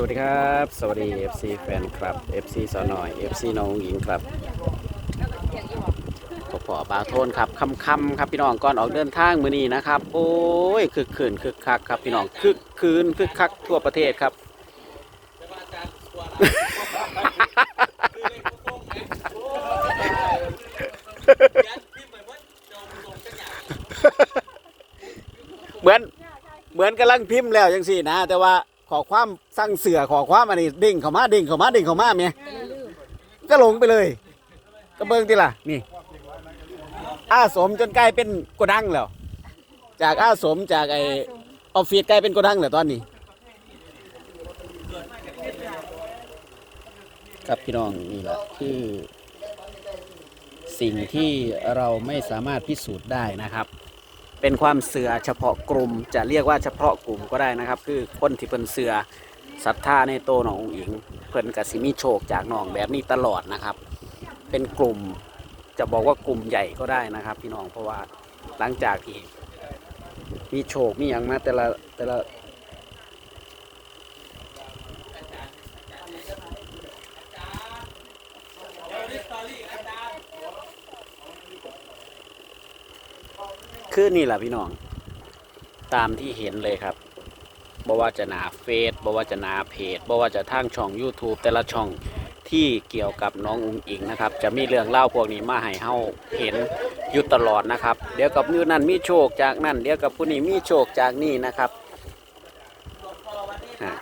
สวัสดีครับ สวัสดี FC แฟนคลับ FC สาวน้อย FC น้องหญิงครับพอพอบาโทนครับคำคำครับพี่น้องก่อนออกเดินทางมื้อนี้นะครับ โอ้ยคึกคืนคึกคักครับพี่น้องคึกคืนคึกคักทั่วประเทศครับเหมือนเหมือนกำลังพิมพ์แล้วจังสี่นะ แต่ว่า ขอความสั่งเสือขอความอันนี้ดิ่งเข้ามาดิ่งเข้ามาดิ่งเข้ามาเมียก็หลงไปเลยก็เบิ่งทีละนี่ อาสมจนกลายเป็นโกดังแล้ว จากอาสมจากไอออฟฟิศกลายเป็นโกดังแล้วตอนนี้ ครับพี่น้องนี่แหละคือ สิ่งที่เราไม่สามารถพิสูจน์ได้นะครับ เป็นความเสือเฉพาะกลุ่ม จะเรียกว่าเฉพาะกลุ่มก็ได้นะครับ คือคนที่เพิ่นเสือศรัทธาในโตหนองอุ๋งอิงเพิ่นกสิมีโชคจากน้องแบบนี้ตลอดนะครับ เป็นกลุ่มจะบอกว่ากลุ่มใหญ่ก็ได้นะครับ พี่น้องเพราะว่าหลังจากที่มีโชคมีอย่างมาแต่ละแต่ละ คือนี่แหละพี่น้อง ตามที่เห็นเลยครับบ่ว่าจะหนาเฟซบ่ว่าจะหนาเพจบ่ว่าจะทางช่อง YouTube แต่ละช่องที่เกี่ยวกับน้องอุ้งอิงนะครับ จะมีเรื่องเล่าพวกนี้มาให้เฮาเห็นอยู่ตลอดนะครับ เดี๋ยวกับนิ้วนั่นมีโชคจากนั่นเดี๋ยวกับผู้นี้มีโชคจากนี่นะครับอะ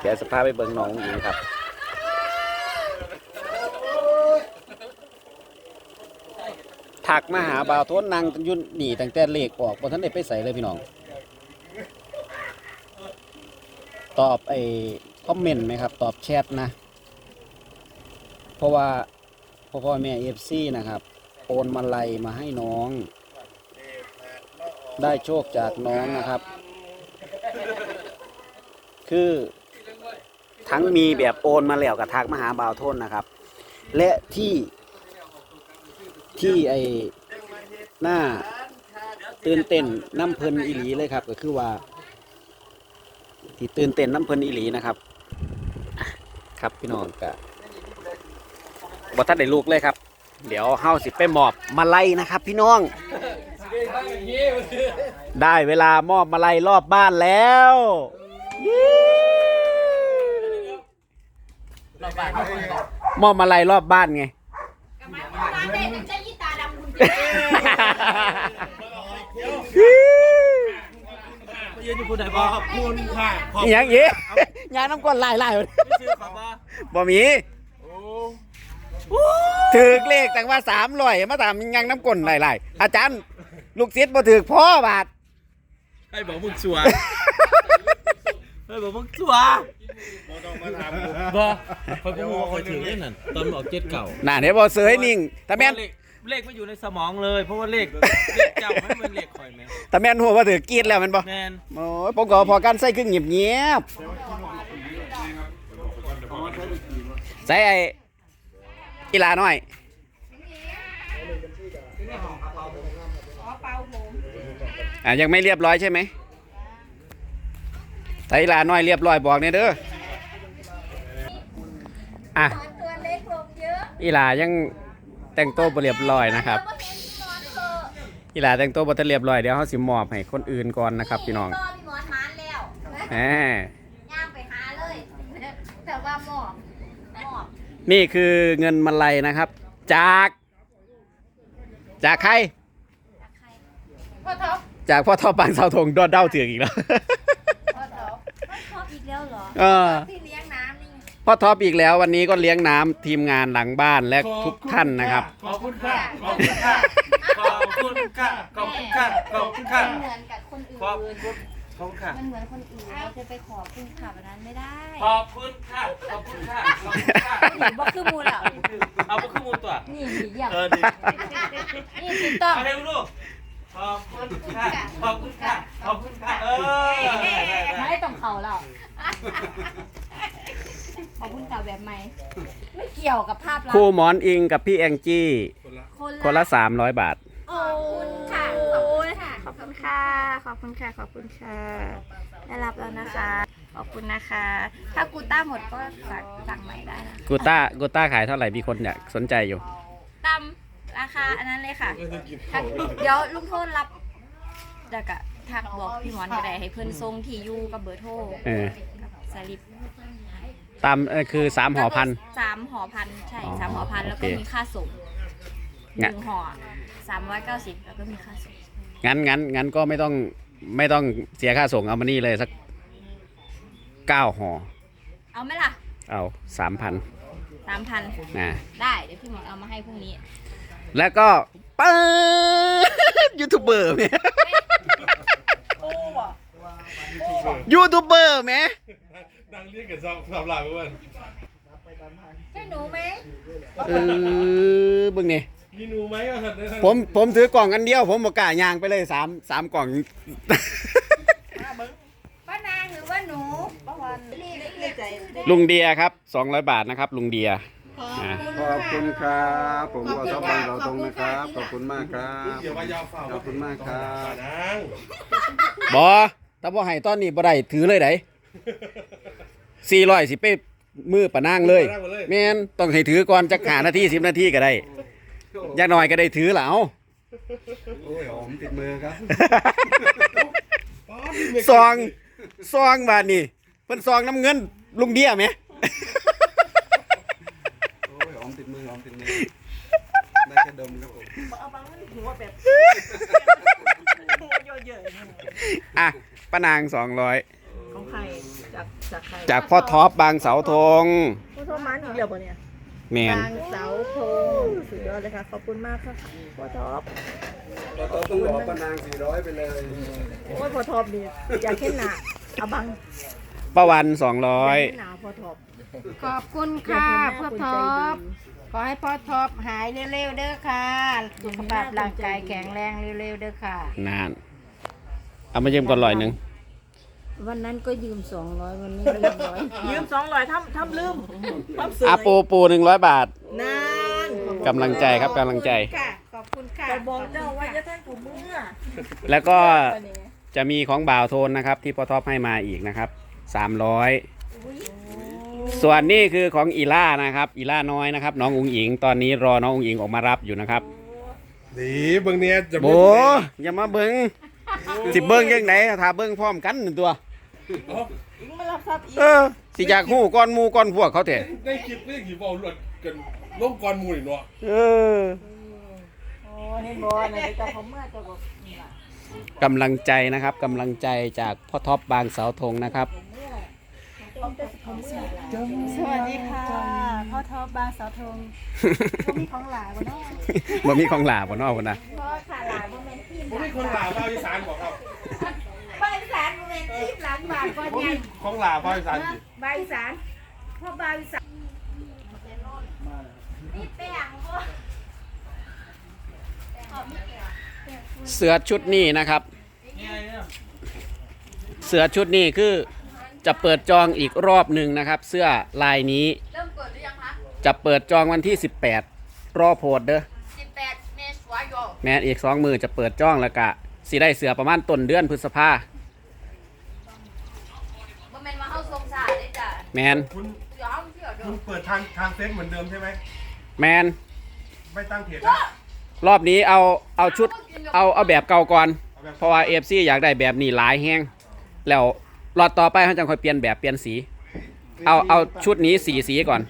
เดี๋ยวสภาพไปเบิ่งน้องอุ้งอิงครับ ถักมาหาบ่าวโทนนางยุ่นหนีตั้งแต่เลขออกบนท่านได้ไปใส่เลยพี่น้อง ตอบไอ้คอมเมนต์ไหมครับ ตอบแชทนะ เพราะว่าพ่อพ่อแม่เอฟซีนะครับ โอนมาลัยมาให้น้อง ได้โชคจากน้องนะครับ คือทั้งมีแบบโอนมาแล้วกับทักมหาบ่าวโทนนะครับ และที่ ที่ไอ้หน้าตื่นเต้นน้ำเพลินอีหลีเลยครับ ก็คือว่า ที่ตื่นเต้นน้ำเพลินอีหลีนะครับอะครับพี่น้องกะบอทัดได้ลูกเลยครับ เดี๋ยวเฮาสิไปมอบมาไล่นะครับ พี่น้อง ได้เวลามอบมาไล่รอบบ้านแล้วมอบมาไล่รอบบ้านไง กำลังมาได้ถึงจะยี่ตาดำคุณยืนอยู่คนไหนบอกขอบคุณค่ะขอบอหย่างงี้ยางน้ำก้นไล่ไล่ชื่อขอบว่าบ่มีโอ้ถือเลขแต่ว่าสามร้อยมาตามยางน้ำก้นไล่ไล่อาจารย์ลูกศิษย์บ่ถือพ่อบาทไอ้บอกมึงชัวไอ้บอกมึงชัวบอกคอยกูว่าคอยถึงเล่นนั่นตอนบอกเจ็ดเก่าน่ะเดี๋ยวบ่เสือให้นิ่งแต่แม่น เลขเลขไม่อยู่ในสมองเลย เพราะว่าเลขเลขเจ้าไม่เหมือนเลขคอยแม่แต่แม่นหัวว่าถือกรีดแล้วแมันบ่แมนโอ้ยผมก็พอกันใส่ครึ่งเงียบเงียบๆใส่ไอ้กีฬาหน่อยขอเป่าผมอะยังไม่เรียบร้อยใช่ไหมใส่กีฬาหน่อยเรียบร้อยบอกเนี่ยเด้อ อะนอนตัวเล็กลงเยอะ อีหลายัง แต่งตัวบ่เรียบร้อยนะครับแล้วก็เป็นนอนเถอะอีหลาแต่งตัวบ่ทันเรียบร้อยเดี๋ยวเฮาสิมอบให้คนอื่นก่อนนะครับพี่น้องรอพี่หมอนหมานแล้วแหมย่างไปหาเลยแต่ว่าหมอบหมอบนี่คือเงินมาลัยนะครับ จาก จากใครใครพ่อท็อปจากพ่อทอปังเสาธงดอดเด้าเถือกอีกแล้วพ่อท็อปพ่อท็อปอีกแล้วเหรอเออที่เลี้ยงน้ำนี่ พ่อท็อปอีกแล้ววันนี้ก็เลี้ยงน้ำทีมงานหลังบ้านและทุกท่านนะครับ ขอบคุณค่ะ ขอบคุณค่ะ ขอบคุณค่ะ ขอบคุณค่ะ ขอบคุณค่ะ มันเหมือนกับคนอื่นขอบคุณขอบคุณค่ะ มันเหมือนคนอื่น เราจะไปขอคุณขับอันนั้นไม่ได้ขอบคุณค่ะ ขอบคุณค่ะ ขอบคุณค่ะนี่บอกคือมูลอะเอาไปขึ้นมูลตัว นี่หนีเยี่ยมเออดีนี่ติดต่อเอาให้ลูกขอบคุณค่ะ ขอบคุณค่ะ ขอบคุณค่ะ เออได้ได้ไม่ต้องเขาแล้ว ขอบคุณกับแบบใหม่ ไม่เกี่ยวกับภาพลักครูษณ์หมอนอิงกับพี่แองจี้คนคนละ 300 บาท ขอบคุณค่ะขอบคุณค่ะ ขอบคุณค่ะ ขอบคุณค่ะ ขอบคุณค่ะ ได้รับแล้วนะคะ ขอบคุณนะคะ ถ้ากูต้าหมดก็สั่งสั่งใหม่ได้นะกูต้ากูต้าขายเท่าไหร่มีคนอยากสนใจอยู่ ตามราคาอันนั้นเลยค่ะทักเดี๋ยวลุงโทษรับเดี๋ยวกะทักบอกพี่หมอนก็ได้ให้เพื่อนส่งที่อยู่กับเบอร์โทรเออ กับสลิป ตามเออคือสามห่อพัน สามห่อพันใช่อ๋อสามห่อพันแล้วก็โอเคมีค่าส่งหงั้น นึ่งห่อสามร้อยเก้าสิบแล้วก็มีค่าส่งงั้นงั้นงั้นก็ไม่ต้องไม่ต้องเสียค่าส่งเอามานี่เลยสักเก้าห่อเอาไหมล่ะเอาสามพันสามพันนะได้เดี๋ยวพี่หมอนเอามาให้พรุ่งนี้ แล้วก็ป๊าดยูทูบเบอร์เนี่ย ยูทูบเบอร์ไหม นั่งเรียกกันสองสามหลังเพื่อนใช่หนูไหมเออเบึงนี่มีหนูไหมอะท่านผมผมถือกล่องอันเดียว ผมบอกกล้ายางไปเลยสามสามกล่อง ป้านางหรือว่าหนูป้าวันรีบรีบใจลุงเดียครับ200 บาทนะครับ ลุงเดียอะขอบคุณครับ ผมขอสบายเราตรงนะครับ ขอบคุณมากครับ เดี๋ยวว่ายาวฝ่าขอบคุณมากครับ นางบอถ้าบ่ให้ตอนนี้บ่ได้ถือเลยได้ 400สิไปมือปะนางเลย แม่นต้องให้ถือก่อนจักหานาที10นาทีก็ได้อยากหน่อยก็ได้ถือแล้วโอ้ยหอมติดมือครับซองซองบาทนี่เพิ่นซองน้ำเงินลุงเดียไหม โอ้ยหอมติดมือหอมติดมือได้แค่ดมครับผมอะป้านาง200ของใคร จากจากใครจากพ่อท็อปบางเสาธงผู้โทรมันอีกแล้วปะเนี่ยแมนบางเสาธงสุดยอดเลยค่ะ ขอบคุณมากค่ะพ่อท็อปเราต้องบอกป้านาง400ไปเลยโอ้ยพ่อท็อปดีอยากเห็นหนาเอาบังป้าวันอยาก200เห็นหนาพ่อท็อปขอบคุณค่ะพ่อท็อปขอให้พ่อท็อปหายเร็วๆเด้อค่ะสุขภาพร่างกายแข็งแรงเร็วๆเด้อค่ะนานเอามายืมก่อนลอยหนึ่ง วันนั้นก็ยืมสองร้อยวันนี้ก็ยืมร้อยยืมสองร้อยทำทำลืมทำเสืออาปูปูหนึ่งร้อยบาทนานกำลังใจครับกำลังใจ ค่ะขอบคุณค่ะแต่บอกเจ้าว่าจะท่านกูมือแล้วก็ปะเนี่ยจะมีของบ่าวโทนนะครับ ที่พ่อท็อปให้มาอีกนะครับสามร้อยส่วนนี่คือของอีล่านะครับ อีล่าน้อยนะครับ น้องอุ๋งอิง ตอนนี้รอน้องอุ๋งอิงออกมารับอยู่นะครับดีเบิ่งเนี้ยจะโบอย่ามาเบิ้งสิเบิ้งยังไงถ้าเบิ้งพร้อมกันนั่นตัว มารับทรัพย์อีกเออสิจากหู้ก้อนหมูก้อนพวกเขาเถอะได้คลิปได้คลิปเอาหลดกันล่มก่อนหมูนี่เนาะเออโอ้เห็นบอลนะแต่เขาเมื่อเจะบอกนี่ล่ะกำลังใจนะครับกำลังใจจากพ่อท็อปบางเสาธงนะครับ สวัสดีค่ะพ่อท็อปบางเสาธงก็มีของหลายวันเนาะบ่มีของหลาบ่เนอกพุ่นนะ พ่อขาหลานโมเมนต์ทีมผมมีคนหลาภาคอีสานบอกครับใบสารโม เมนต์ทีมหลังบาทก่อนผมยัมีงของหลาภาคอีสานใบสารพ่อใบสารนี่แป้งพ่อเสือชุดนี้นะครับ เสือชุดนี้คือจะเปิดจองอีกรอบหนึ่งนะครับ เสื้อลายนี้เริ่มเปิดหรือยังคะจะเปิดจองวันที่ 18 รอโพดเด้อ18เมษายนแม้นอีกสองมือจะเปิดจองแล้วกะสิได้เสือประมาณต้นเดือนพฤษภา โมเมนต์มาเข้าทรงศาสตร์ได้จ้ะ แมนคุณเดี๋ยวเอาเที่ยวเดี๋ยวคุณเปิดทางทางเฟซเหมือนเดิมใช่ไหมแมนไม่ตั้งเพจนะรอบนี้เอาเอาชุดเอาเอาแบบเก่าก่อนเพราะว่าเอฟซีอยากได้แบบนี้หลายแห้งแล้วรอดต่อไปเขาจะค่อยเปลี่ยนแบบเปลี่ยนสี เอาเอาชุดนี้สีสีก่อน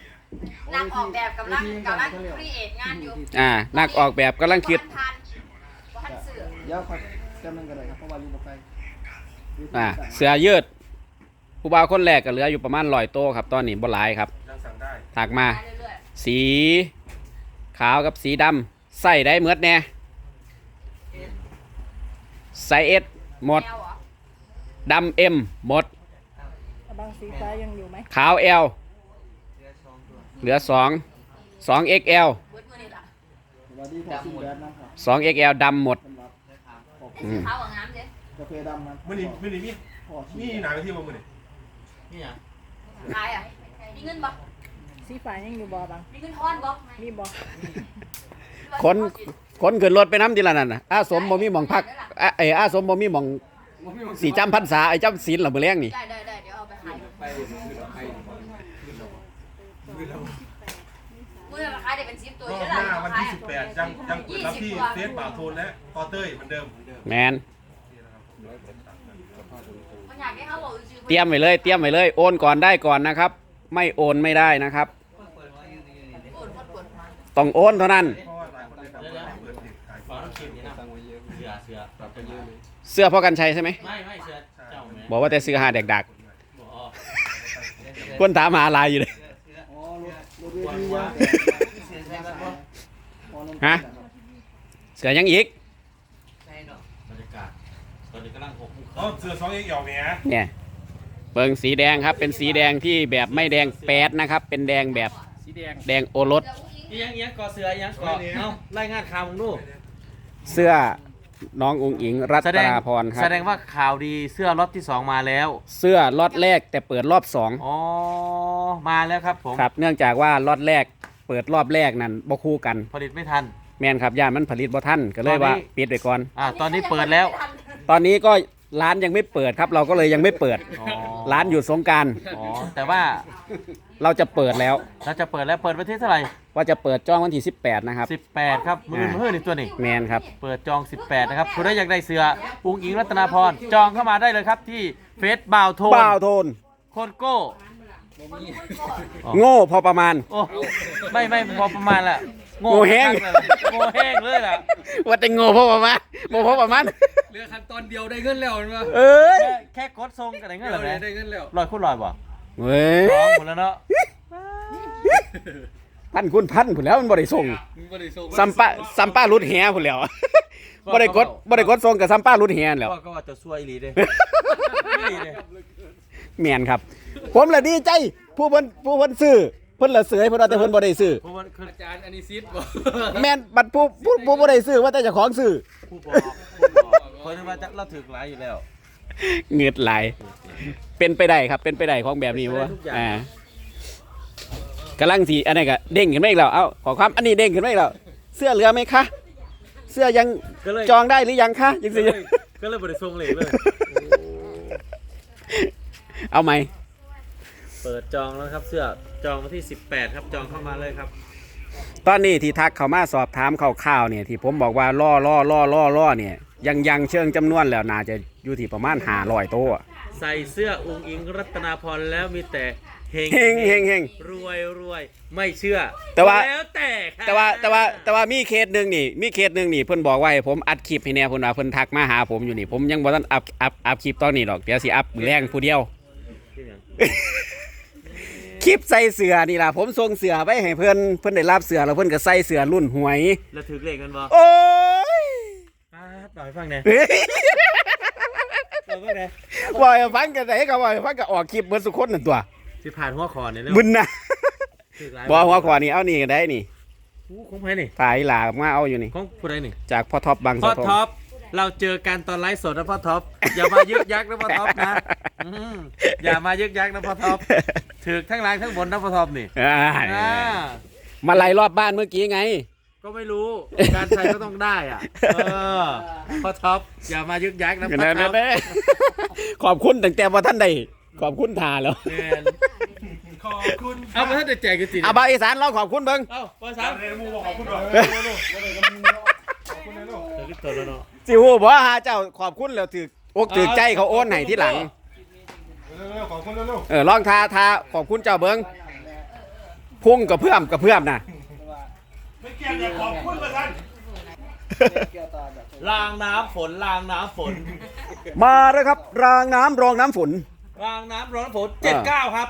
นักออกแบบกำลังกำลังครีเอทงานอยู่อ่านักออกแบบกำลังคิดบ่ทันทันบ่ทันสื่อเดี๋ยวขอแป๊บนึงก็ได้ครับเพราะว่าลืมบอกไป อ่าเสือยืด ผู้บ่าวคนแรกก็เหลืออยู่ประมาณร้อยโตวครับ ตอนนี้บ่หลายครับยังสั่งได้ถักมาไปเรื่อยสีขาวกับสีดำใส่ได้เหมือดแน่ใส่เอสหมๆดแนวเหรอดำเอ็มหมด บางสีฟ้ายังอยู่ไหมขาวเอลเหลือสองสองเอ็กเอลเบิดมือนี่ล่ะสวัสดีพอซิ่งแบดนะครับสองเอ็กเอลดำหมดไอ้สีขาวกับงามเด้กาแฟดำครับมื่อนี้มื่อนี้มีพอมีหนาไปที่บ่มื่อนี้ ขายอะ มีเงินบ่สีฟ้ายังอยู่บอบางมีเงินทอนบ่มีบอคนคนขึ้นรถไปน้ำทีละนั่นน่ะอาสมบ่มีหมองพักอะเอออาสมบ่มีหมองสีจำพรรษาไอ้จำศีลเหรอมือแรงนี่ได้ได้ได้เดี๋ยวเอาไปขายเมื่อราคาได้เป็นสิบตัวรอเยบอะหละน้าวันที่18ยังยังเปิดรับที่เฟซบ่าวโทนและกอเต้ยเหมือนเดิมแมนมันอยากให้เขาบอกชื่อ เตรียมไว้เลย เตรียมไว้เลย โอนก่อนได้ก่อนนะครับ ไม่โอนไม่ได้นะครับโอนคนปวดหัวต้องโอนเท่านั้นเพราะว่าหลายคนเลยครับเปิดเพจขายขอต้องคิดนี่นะเสือเสือปรับกันเยอะเลยเสื้อพ่อกันชัยใช่ไหม ไม่ไม่เสือเจ้าแม่บอกว่าแต่เสื้อหาเด็กดักบอกคนถามหาลายอยู่เลยวันว่าฮะ เสือยังอีกบรรยากาศตอนนี้กำลังหกโมงคอ๋อรึ่ง เสือสองเอกหยอกเนี่ยเนี่ยเปิงสีแดงครับ เป็นสีแดงที่แบบไม่แดงแปดนะครับ เป็นแดงแบบสีแดงแดงโอรสอีหยังอีหยังก่อเสืออีหยังก่อเอ้ารายงานข่าวมึงดูเสื้อน้องอุงอิงรัตนาพรครัแสบดงว่าข่าวดีเสื้อล็อตที่สองมาแล้ว เสื้อล็อตแรกแต่เปิดรอบสองอ๋อมาแล้วครับผมครับ เนื่องจากว่าล็อตแรกเปิดรอบแรกนั่นบ่คู่กัน ผลิตไม่ทัน แมนครับย่านมันผลิตบ่ทันก็เลยตอนนี้ว่าปิดไปก่อนอ่าตอนนี้เปิดแล้ว ตอนนี้ก็ ร้านยังไม่เปิดครับ เราก็เลยยังไม่เปิด อ๋อร้านอยู่สงกรารอ๋อแต่ว่าเราจะเปิดแล้ว เราจะเปิดแล้วเปิดวันที่เท่าไหร่ว่าจะเปิดจองวันที่ 18 นะครับ 18 ครับมือมือนี่ตัวนี้แมนครับ เปิดจอง 18 นะครับคุณได้อยากได้เสืออุ้งอิงรัตนาพรจองเข้ามาได้เลยครับที่เฟซบ่าวโทนบ้าวโทน โคนโก้ โง่พอประมาณ โอ้ไม่ไม่พอประมาณละโง่แห้ง โง่แห้งเลยล่ะ ว่าแต่โง่พอประมาณโง่พอประมาณ เรือขั้นตอนเดียวได้เงินแล้วเห็นปะเอ้ยแค่แค่กดทรงกันไหนเงี้ยเหรอเดีแม่ยวได้เงินแล้วลอยคุณลอยบ่เว้ยร้องหมดแล้วเนาะพันคุณพันผุนแล้วมันบ่ได้ส่งมึงบ่ได้ส่งซัมป้าซัมป้ารุดแหผุนแล้วบ่ได้กดบ่ได้กดส่งกับซัมป้ารุดแหนั่นแหล้ว ก็ก็ว่าจะซวยอีหลีเด้ อีหลีเด้แม่นครับ ผมละดีใจผู้เพิ่นผู้เพิ่นซื้อเพิ่นละเสยเพิ่นว่าแต่เพิ่นบ่ได้ซื้อ เพราะว่าคืออาจารย์อันนี้ซิดบ่แม่นบัดผู้ผู้ผู้บ่ได้ซื้อว่าแต่เจ้าของซื้อผู้บอก ผู้บอกคนที่ว่าจะเราถึกหลายอยู่แล้วเงือดไหลาย เป็นไปได้ครับ เป็นไปได้ของแบบนี้เป็นไปได้ว่าทุกอย่างอ่ากำลังสีอันนี้ก็เด้งขึ้นมาอีกแล้วเอ้าขอความอันนี้เด้งขึ้นมาอีกแล้วเสื้อเหลือไหมคะ เสื้อยังก็เลยจองได้หรือยังคะยังสิก็เลยก็เลยบริทรงเหลยเลย เอาไหมเปิดจองแล้วครับ เสื้อจองวันที่ 18 ครับจองเข้ามาเลยครับ ตอนนี้ที่ทักเขามาสอบถามข่าวๆเนี่ยที่ผมบอกว่าล่อล่อล่อล่อล่อเนี่ย ยังยังเชิงจำนวนแล้วน่าจะอยู่ที่ประมาณหาร้อยตัว ใส่เสื้ออุงอิงรัตนาพรแล้วมีแต่เฮงเฮงเฮงเฮงรวยรวยไม่เชื่อแต่ว่า แล้วแต่ค่ะแต่ว่าแต่ว่าแต่ว่ามีเคสหนึ่งนี่ มีเคสหนึ่งนี่เพิ่นบอกว่าให้ผมอัดคลิปให้แน่เพิ่นว่าเพิ่นทักมาหาผมอยู่นี่ ผมยังบ่ทันอัพอัพอัพคลิปตอนนี้หรอกเดี๋ยวสิอัพมื้อแรงผู้เดียวที่หยังคลิปใส่เสือนี่ล่ะผมส่งเสือไปให้เพิ่นเพิ่นได้รับเสือแล้วเพิ่นก็ใส่เสือรุ่นหวยแล้วถือเลขกันบ่โอ้ย ป้าดหน่อยฟังแหน่เฮ้ยเออฟังแหน่ว่าให้ฟังกันได้ก็ว่าให้ฟังก็ออกคลิปเบิดสุคนนั่นตัวสิผ่านหัวคอเนี่ยเร็วมึนนะถือหลายบ่หัวขวานี่เอานี่ก็ได้นี่อู้ของไผนี่ถ่ายหลามาเอาอยู่นี่ ของผู้ใดนี่จากพ่อท็อปบางพ่อสะทงท็อปเราเจอกันตอนไลฟ์สดนะพ่อท็อปอย่ามายึกยักนะพ่อท็อปนะอืมอย่ามายึกยักนะพ่อท็อปถือทั้งล่างทั้งบนนะพ่อท็อปนี่อ่าอ่ามาไล่รอบบ้านเมื่อกี้ไง ก็ไม่รู้ การใช้ก็ต้องได้อะ เออพ่อท็อปอย่ามายึกยักนะพ่อท็อปขอบคุณตั้งแต่ว่าท่านใดขอบคุณทาแล้วแมนขอบคุณเอามาถ้าจะแจกกันสิอาบาวอีสานเราขอบคุณเบิ้งเอาภาษาเรนมูบอกขอบคุณหน่อยขอบคุณนะลูกเดี๋ยวรีบตัวแล้วเนาะสิฮู้บ่ฮาเจ้าขอบคุณแล้วถืออกถือใจเขาโอนให้ที่หลังเร็วๆขอบคุณนะลูกเออลองทาทาขอบคุณเจ้าเบิ้งพุ่งกับเพื่อมกับเพื่อมนะ ไม่เกี่ยวกับขอบคุณละท่านรางน้ำฝนรางน้ำฝนมาแล้วครับ รางน้ำรองน้ำฝน รางน้ำร้อนฝนเจ็ดเก้าครับ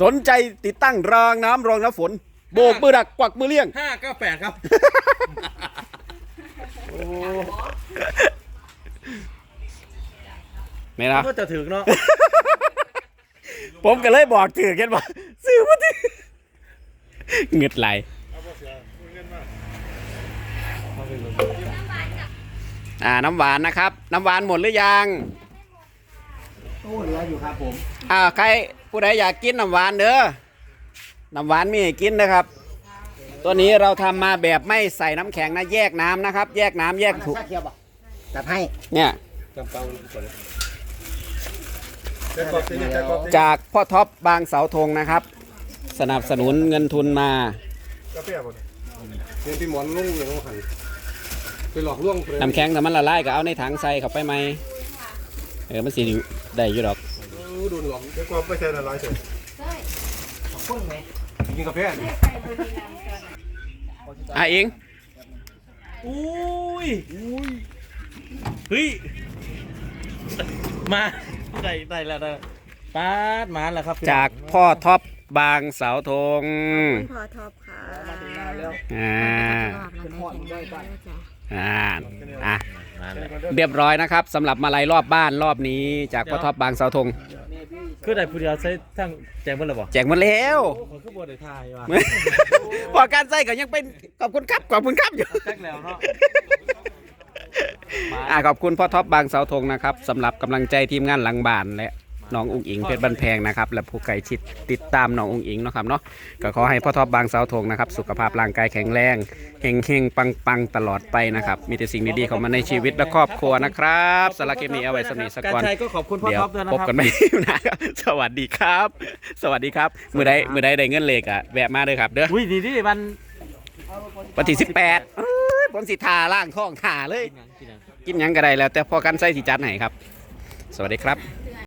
สนใจติดตั้งรางน้ำรองน้ำฝน โบกมือดักกวักมือเลี้ยงห้าเก้าแปดครับไม่นะก็จะถึงเนาะผมก็เลยบอกถือกันว่าซื้อมาถือ เงึดไหลอ่าน้ำหวานนะครับ น้ำหวานหมดหรือยังโอ้เหลืออยู่ครับผมอ่าใครผู้ใดอยากกินน้ำหวานเด้อน้ำหวานมีให้กินนะครับ ตัวนี้เราทำมาแบบไม่ใส่น้ำแข็งนะแยกน้ำนะครับ แยกน้ำแยกถุงจัดให้เนี่ยจำเปาก่อนเลยได้ขอบคุณได้ขอบคุณจากพ่อท็อปบางเสาธงนะครับ สนับสนุนเงินทุนมา กาแฟบ่เนี่ยพี่หมอนลุงอย่างว่าหันไปหลอกลวงเพื่อนน้ำแข็งแต่มันละลายก็เอาในถังใส่เข้าไปไหมเออมันสิได้อยู่ดอกโดนหลอกได้ความไม่ใช่ละลายเฉยกินกาแฟอะเองอุ้ยเฮ้ย มาได้ได้แล้วได้แล้วป้าดมาแล้วครับพี่น้องจากพ่อท็อป บางเสาธงพอท็อปค่ะอ่าอ่าอะเรียบร้อยนะครับสำหรับมาลัยรอบบ้านรอบนี้ จากพ่อท็อปบางเสาธง คือได้ผู้เดียวใช้ทั้งแจงเบิ่แล้วบ่แจกหมดแล้ว โอ้ขอคือบ่ได้ทายว่ะพอการใส่ก็ยังเป็นขอบคุณครับขอบคุณครับอยู่จักแล้วเนาะ อ่าขอบคุณพ่อท็อปบางเสาธงนะครับสำหรับกำลังใจทีมงานหลังบ้านและ น้องอุ้งอิงเพชรบันแพงนะครับและผู้ไก่ชิดติดตามน้องอุ้งอิงเนาะครับเนาะก็ขอให้พ่อท็อปบางเสาธงนะครับสุขภาพร่างกายแข็งแรงเฮงเฮงปังปังตลอดไปนะครับมีแต่สิ่งดีๆเข้ามาในชีวิตและครอบครัวนะครับสำหรับคลิปนี้เอาไว้สำนีสักการก่อนชัยก็ขอบคุณพ่อเดี๋ยวท็อปด้วยนะพบครับกันใหม่นะครับสวัสดีครับ สวัสดีครับมือใดมือใดได้เงินเลขอะแวะมาเลยครับเด้ออุ้ยดีดิมันวันที่สิบแปดผมสิทาล่างท้องทาเลย กินหยังกินหยังกินหยังก็ได้แล้ว แต่พอกันใส่สิจัดไหนครับ สวัสดีครับส